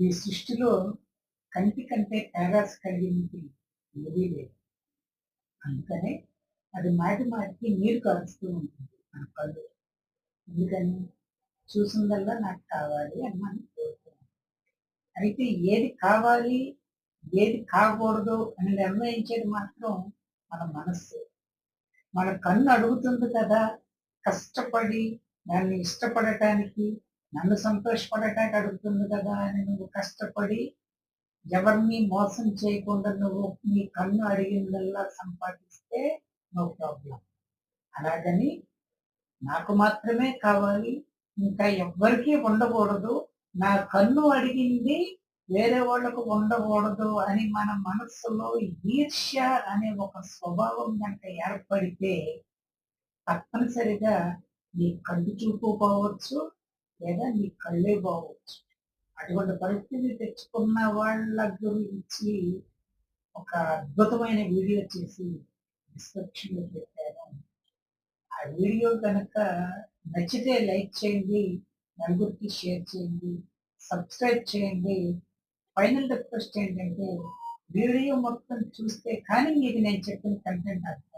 ఈ సృష్టిలో కంటి కంటే తేడాస్ కలిగింది ఏదీ లేదు. అందుకనే అది మాటి మాటికి నీరు కలుస్తూ ఉంటుంది మన కళ్ళు. ఎందుకని? చూసిందల్లా నాకు కావాలి అని మనం కోరుతున్నాం అయితే ఏది కావాలి ఏది కాకూడదు అని నిర్ణయించేది మాత్రం మన మనస్సు. మన కన్ను అడుగుతుంది కదా కష్టపడి దాన్ని ఇష్టపడటానికి నన్ను సంతోషపడటానికి అడుగుతుంది కదా అని నువ్వు కష్టపడి ఎవరిని మోసం చేయకుండా నువ్వు నీ కన్ను అడిగిందల్లా సంపాదిస్తే నో ప్రాబ్లం. అలాగని నాకు మాత్రమే కావాలి. ఇంకా ఎవ్వరికీ ఉండకూడదు. నా కన్ను అడిగింది వేరే వాళ్ళకు ఉండకూడదు అని మన మనస్సులో ఈర్ష్య అనే ఒక స్వభావం కనుక ఏర్పడితే తప్పనిసరిగా నీ కళ్ళు చూపు పోవచ్చు లేదా నీ కళ్ళే పోవచ్చు అటువంటి పరిస్థితి తెచ్చుకున్న వాళ్ళ గురించి ఒక అద్భుతమైన వీడియో చేసి డిస్క్రిప్షన్లో పెట్టాను. ఆ వీడియో కనుక నచ్చితే లైక్ చేయండి నలుగురికి షేర్ చేయండి సబ్స్క్రైబ్ చేయండి. ఫైనల్ రిక్వెస్ట్ ఏంటంటే వీడియో మొత్తం చూస్తే కానీ మీకు నేను చెప్పిన కంటెంట్ అర్థం